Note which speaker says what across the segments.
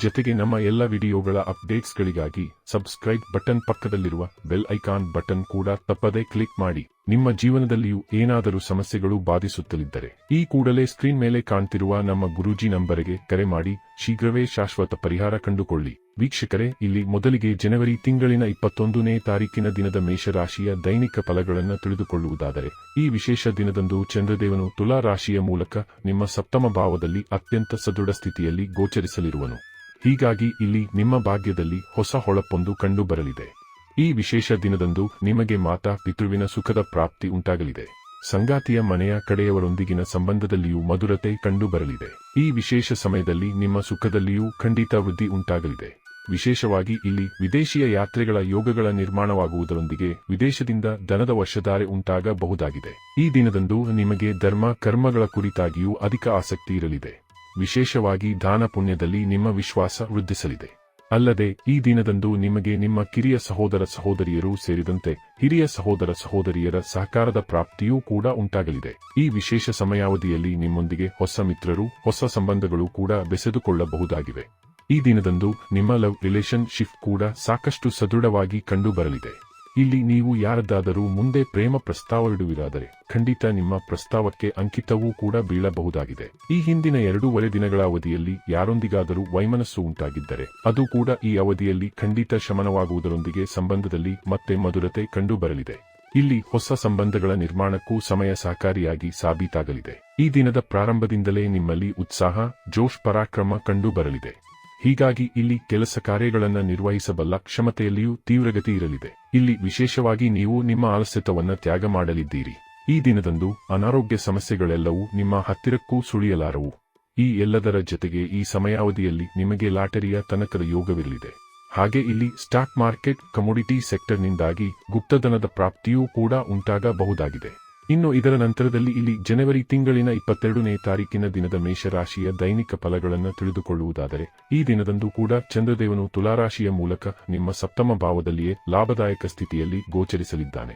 Speaker 1: ಜೊತೆಗೆ ನಮ್ಮ ಎಲ್ಲ ವಿಡಿಯೋಗಳ ಅಪ್ಡೇಟ್ಸ್ಗಳಿಗಾಗಿ ಸಬ್ಸ್ಕ್ರೈಬ್ ಬಟನ್ ಪಕ್ಕದಲ್ಲಿರುವ ಬೆಲ್ ಐಕಾನ್ ಬಟನ್ ಕೂಡ ತಪ್ಪದೇ ಕ್ಲಿಕ್ ಮಾಡಿ. ನಿಮ್ಮ ಜೀವನದಲ್ಲಿಯೂ ಏನಾದರೂ ಸಮಸ್ಯೆಗಳು ಬಾಧಿಸುತ್ತಲಿದ್ದರೆ ಈ ಕೂಡಲೇ ಸ್ಕ್ರೀನ್ ಮೇಲೆ ಕಾಣ್ತಿರುವ ನಮ್ಮ ಗುರೂಜಿ ನಂಬರಿಗೆ ಕರೆ ಮಾಡಿ. ಶೀಘ್ರವೇ ಶಾಶ್ವತ ಪರಿಹಾರ ಕಂಡುಕೊಳ್ಳಿ. ವೀಕ್ಷಕರೇ, ಇಲ್ಲಿ ಮೊದಲಿಗೆ ಜನವರಿ ತಿಂಗಳಿನ ಇಪ್ಪತ್ತೊಂದನೇ ತಾರೀಕಿನ ದಿನದ ಮೇಷರಾಶಿಯ ದೈನಿಕ ಫಲಗಳನ್ನು ತಿಳಿದುಕೊಳ್ಳುವುದಾದರೆ, ಈ ವಿಶೇಷ ದಿನದಂದು ಚಂದ್ರದೇವನು ತುಲಾ ರಾಶಿಯ ಮೂಲಕ ನಿಮ್ಮ ಸಪ್ತಮ ಭಾವದಲ್ಲಿ ಅತ್ಯಂತ ಸದೃಢ ಸ್ಥಿತಿಯಲ್ಲಿ ಗೋಚರಿಸಲಿರುವನು. ಹೀಗಾಗಿ ಇಲ್ಲಿ ನಿಮ್ಮ ಭಾಗ್ಯದಲ್ಲಿ ಹೊಸ ಹೊಳಪೊಂದು ಕಂಡುಬರಲಿದೆ. ಈ ವಿಶೇಷ ದಿನದಂದು ನಿಮಗೆ ಮಾತಾ ಪಿತೃವಿನ ಸುಖದ ಪ್ರಾಪ್ತಿ ಉಂಟಾಗಲಿದೆ. ಸಂಗಾತಿಯ ಮನೆಯ ಕಡೆಯವರೊಂದಿಗಿನ ಸಂಬಂಧದಲ್ಲಿಯೂ ಮಧುರತೆ ಕಂಡುಬರಲಿದೆ. ಈ ವಿಶೇಷ ಸಮಯದಲ್ಲಿ ನಿಮ್ಮ ಸುಖದಲ್ಲಿಯೂ ಖಂಡಿತ ವೃದ್ಧಿ ಉಂಟಾಗಲಿದೆ. ವಿಶೇಷವಾಗಿ ಇಲ್ಲಿ ವಿದೇಶಿಯ ಯಾತ್ರೆಗಳ ಯೋಗಗಳ ನಿರ್ಮಾಣವಾಗುವುದರೊಂದಿಗೆ ವಿದೇಶದಿಂದ ದನದ ವರ್ಷಧಾರೆ ಉಂಟಾಗಬಹುದಾಗಿದೆ. ಈ ದಿನದಂದು ನಿಮಗೆ ಧರ್ಮ, ಕರ್ಮಗಳ ಕುರಿತಾಗಿಯೂ ಅಧಿಕ ಆಸಕ್ತಿ ಇರಲಿದೆ. ವಿಶೇಷವಾಗಿ ದಾನ ಪುಣ್ಯದಲ್ಲಿ ನಿಮ್ಮ ವಿಶ್ವಾಸ ವೃದ್ಧಿಸಲಿದೆ. ಅಲ್ಲದೆ, ಈ ದಿನದಂದು ನಿಮಗೆ ನಿಮ್ಮ ಕಿರಿಯ ಸಹೋದರ ಸಹೋದರಿಯರು ಸೇರಿದಂತೆ ಹಿರಿಯ ಸಹೋದರ ಸಹೋದರಿಯರ ಸಹಕಾರದ ಪ್ರಾಪ್ತಿಯೂ ಕೂಡ ಉಂಟಾಗಲಿದೆ. ಈ ವಿಶೇಷ ಸಮಯಾವಧಿಯಲ್ಲಿ ನಿಮ್ಮೊಂದಿಗೆ ಹೊಸ ಮಿತ್ರರು, ಹೊಸ ಸಂಬಂಧಗಳು ಕೂಡ ಬೆಸೆದುಕೊಳ್ಳಬಹುದಾಗಿವೆ. ಈ ದಿನದಂದು ನಿಮ್ಮ ಲವ್ ರಿಲೇಶನ್ಶಿಪ್ ಕೂಡ ಸಾಕಷ್ಟು ಸದೃಢವಾಗಿ ಕಂಡುಬರಲಿದೆ. ಇಲ್ಲಿ ನೀವು ಯಾರದ್ದಾದರೂ ಮುಂದೆ ಪ್ರೇಮ ಪ್ರಸ್ತಾವವಿಡುವಿರಾದರೆ ಖಂಡಿತ ನಿಮ್ಮ ಪ್ರಸ್ತಾವಕ್ಕೆ ಅಂಕಿತವೂ ಕೂಡ ಬೀಳಬಹುದಾಗಿದೆ. ಈ ಹಿಂದಿನ ಎರಡೂವರೆ ದಿನಗಳ ಅವಧಿಯಲ್ಲಿ ಯಾರೊಂದಿಗಾದರೂ ವೈಮನಸ್ಸು ಉಂಟಾಗಿದ್ದರೆ, ಅದು ಕೂಡ ಈ ಅವಧಿಯಲ್ಲಿ ಖಂಡಿತ ಶಮನವಾಗುವುದರೊಂದಿಗೆ ಸಂಬಂಧದಲ್ಲಿ ಮತ್ತೆ ಮಧುರತೆ ಕಂಡುಬರಲಿದೆ. ಇಲ್ಲಿ ಹೊಸ ಸಂಬಂಧಗಳ ನಿರ್ಮಾಣಕ್ಕೂ ಸಮಯ ಸಹಕಾರಿಯಾಗಿ ಸಾಬೀತಾಗಲಿದೆ. ಈ ದಿನದ ಪ್ರಾರಂಭದಿಂದಲೇ ನಿಮ್ಮಲ್ಲಿ ಉತ್ಸಾಹ, ಜೋಶ್ ಪರಾಕ್ರಮ ಕಂಡುಬರಲಿದೆ. ಹೀಗಾಗಿ ಇಲ್ಲಿ ಕೆಲಸ ಕಾರ್ಯಗಳನ್ನು ನಿರ್ವಹಿಸಬಲ್ಲ ಕ್ಷಮತೆಯಲ್ಲಿಯೂ ತೀವ್ರಗತಿ ಇರಲಿದೆ. ಇಲ್ಲಿ ವಿಶೇಷವಾಗಿ ನೀವು ನಿಮ್ಮ ಆಲಸ್ಯತವನ್ನು ತ್ಯಾಗ ಮಾಡಲಿದ್ದೀರಿ. ಈ ದಿನದಂದು ಅನಾರೋಗ್ಯ ಸಮಸ್ಯೆಗಳೆಲ್ಲವೂ ನಿಮ್ಮ ಹತ್ತಿರಕ್ಕೂ ಸುಳಿಯಲಾರವು. ಈ ಎಲ್ಲದರ ಜೊತೆಗೆ ಈ ಸಮಯಾವಧಿಯಲ್ಲಿ ನಿಮಗೆ ಲಾಟರಿಯ ತನಕದ ಯೋಗವಿರಲಿದೆ. ಹಾಗೆ ಇಲ್ಲಿ ಸ್ಟಾಕ್ ಮಾರ್ಕೆಟ್ ಕಮೋಡಿಟಿ ಸೆಕ್ಟರ್ನಿಂದಾಗಿ ಗುಪ್ತಧನದ ಪ್ರಾಪ್ತಿಯೂ ಕೂಡ ಉಂಟಾಗಬಹುದಾಗಿದೆ. ಇನ್ನು ಇದರ ನಂತರದಲ್ಲಿ ಇಲ್ಲಿ ಜನವರಿ ತಿಂಗಳಿನ ಇಪ್ಪತ್ತೆರಡನೇ ತಾರೀಕಿನ ದಿನದ ಮೇಷರಾಶಿಯ ದೈನಿಕ ಫಲಗಳನ್ನು ತಿಳಿದುಕೊಳ್ಳುವುದಾದರೆ, ಈ ದಿನದಂದು ಕೂಡ ಚಂದ್ರದೇವನು ತುಲಾರಾಶಿಯ ಮೂಲಕ ನಿಮ್ಮ ಸಪ್ತಮ ಭಾವದಲ್ಲಿಯೇ ಲಾಭದಾಯಕ ಸ್ಥಿತಿಯಲ್ಲಿ ಗೋಚರಿಸಲಿದ್ದಾನೆ.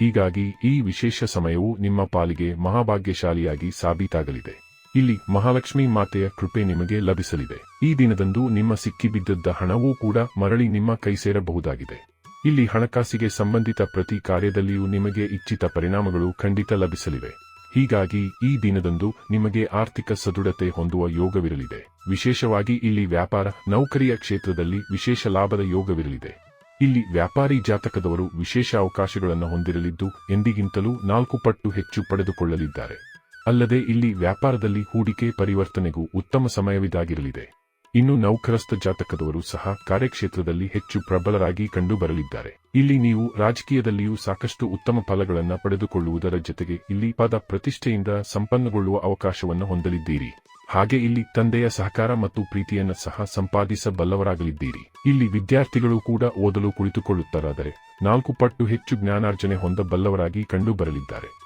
Speaker 1: ಹೀಗಾಗಿ ಈ ವಿಶೇಷ ಸಮಯವು ನಿಮ್ಮ ಪಾಲಿಗೆ ಮಹಾಭಾಗ್ಯಶಾಲಿಯಾಗಿ ಸಾಬೀತಾಗಲಿದೆ. ಇಲ್ಲಿ ಮಹಾಲಕ್ಷ್ಮಿ ಮಾತೆಯ ಕೃಪೆ ನಿಮಗೆ ಲಭಿಸಲಿದೆ. ಈ ದಿನದಂದು ನಿಮ್ಮ ಸಿಕ್ಕಿಬಿದ್ದದ್ದ ಹಣವೂ ಕೂಡ ಮರಳಿ ನಿಮ್ಮ ಕೈ ಸೇರಬಹುದಾಗಿದೆ ಇಲ್ಲಿ ಹಣಕಾಸಿಗೆ ಸಂಬಂಧಿತ ಪ್ರತಿ ಕಾರ್ಯದಲ್ಲಿಯೂ ನಿಮಗೆ ಇಚ್ಛಿತ ಪರಿಣಾಮಗಳು ಖಂಡಿತ ಲಭಿಸಲಿವೆ. ಹೀಗಾಗಿ ಈ ದಿನದಂದು ನಿಮಗೆ ಆರ್ಥಿಕ ಸದೃಢತೆ ಹೊಂದುವ ಯೋಗವಿರಲಿದೆ. ವಿಶೇಷವಾಗಿ ಇಲ್ಲಿ ವ್ಯಾಪಾರ, ನೌಕರಿಯ ಕ್ಷೇತ್ರದಲ್ಲಿ ವಿಶೇಷ ಲಾಭದ ಯೋಗವಿರಲಿದೆ. ಇಲ್ಲಿ ವ್ಯಾಪಾರಿ ಜಾತಕದವರು ವಿಶೇಷ ಅವಕಾಶಗಳನ್ನು ಹೊಂದಿರಲಿದ್ದು, ಎಂದಿಗಿಂತಲೂ ನಾಲ್ಕು ಪಟ್ಟು ಹೆಚ್ಚು ಪಡೆದುಕೊಳ್ಳಲಿದ್ದಾರೆ. ಅಲ್ಲದೆ ಇಲ್ಲಿ ವ್ಯಾಪಾರದಲ್ಲಿ ಹೂಡಿಕೆ ಪರಿವರ್ತನೆಗೂ ಉತ್ತಮ ಸಮಯವಿದಾಗಿರಲಿದೆ. ಇನ್ನು ನೌಕರಸ್ಥ ಜಾತಕದವರು ಸಹ ಕಾರ್ಯಕ್ಷೇತ್ರದಲ್ಲಿ ಹೆಚ್ಚು ಪ್ರಬಲರಾಗಿ ಕಂಡುಬರಲಿದ್ದಾರೆ. ಇಲ್ಲಿ ನೀವು ರಾಜಕೀಯದಲ್ಲಿಯೂ ಸಾಕಷ್ಟು ಉತ್ತಮ ಫಲಗಳನ್ನು ಪಡೆದುಕೊಳ್ಳುವುದರ ಜೊತೆಗೆ ಇಲ್ಲಿ ಪದ ಪ್ರತಿಷ್ಠೆಯಿಂದ ಸಂಪನ್ನಗೊಳ್ಳುವ ಅವಕಾಶವನ್ನು ಹೊಂದಲಿದ್ದೀರಿ. ಹಾಗೆ ಇಲ್ಲಿ ತಂದೆಯ ಸಹಕಾರ ಮತ್ತು ಪ್ರೀತಿಯನ್ನು ಸಹ ಸಂಪಾದಿಸಬಲ್ಲವರಾಗಲಿದ್ದೀರಿ. ಇಲ್ಲಿ ವಿದ್ಯಾರ್ಥಿಗಳು ಕೂಡ ಓದಲು ಕುಳಿತುಕೊಳ್ಳುತ್ತಾರಾದರೆ ನಾಲ್ಕು ಪಟ್ಟು ಹೆಚ್ಚು ಜ್ಞಾನಾರ್ಜನೆ ಹೊಂದಬಲ್ಲವರಾಗಿ ಕಂಡುಬರಲಿದ್ದಾರೆ.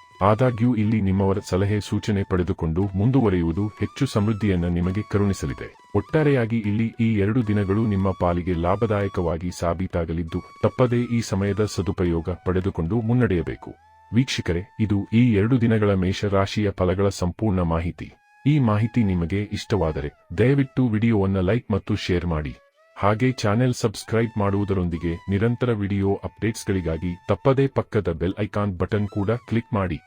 Speaker 1: ಆದಾಗ್ಯೂ ಇಲ್ಲಿ ನಿಮ್ಮವರ ಸಲಹೆ ಸೂಚನೆ ಪಡೆದುಕೊಂಡು ಮುಂದುವರಿಯುವುದು ಹೆಚ್ಚು ಸಮೃದ್ಧಿಯನ್ನ ನಿಮಗೆ ಕರುಣಿಸಲಿದೆ. ಒಟ್ಟಾರೆಯಾಗಿ ಇಲ್ಲಿ ಈ ಎರಡು ದಿನಗಳು ನಿಮ್ಮ ಪಾಲಿಗೆ ಲಾಭದಾಯಕವಾಗಿ ಸಾಬೀತಾಗಲಿದ್ದು, ತಪ್ಪದೇ ಈ ಸಮಯದ ಸದುಪಯೋಗ ಪಡೆದುಕೊಂಡು ಮುನ್ನಡೆಯಬೇಕು. ವೀಕ್ಷಕರೇ, ಇದು ಈ ಎರಡು ದಿನಗಳ ಮೇಷರಾಶಿಯ ಫಲಗಳ ಸಂಪೂರ್ಣ ಮಾಹಿತಿ. ಈ ಮಾಹಿತಿ ನಿಮಗೆ ಇಷ್ಟವಾದರೆ ದಯವಿಟ್ಟು ವಿಡಿಯೋವನ್ನು ಲೈಕ್ ಮತ್ತು ಶೇರ್ ಮಾಡಿ. ಹಾಗೆ ಚಾನೆಲ್ ಸಬ್ಸ್ಕ್ರೈಬ್ ಮಾಡುವುದರೊಂದಿಗೆ ನಿರಂತರ ವಿಡಿಯೋ ಅಪ್ಡೇಟ್ಸ್ಗಳಿಗಾಗಿ ತಪ್ಪದೇ ಪಕ್ಕದ ಬೆಲ್ ಐಕಾನ್ ಬಟನ್ ಕೂಡ ಕ್ಲಿಕ್ ಮಾಡಿ.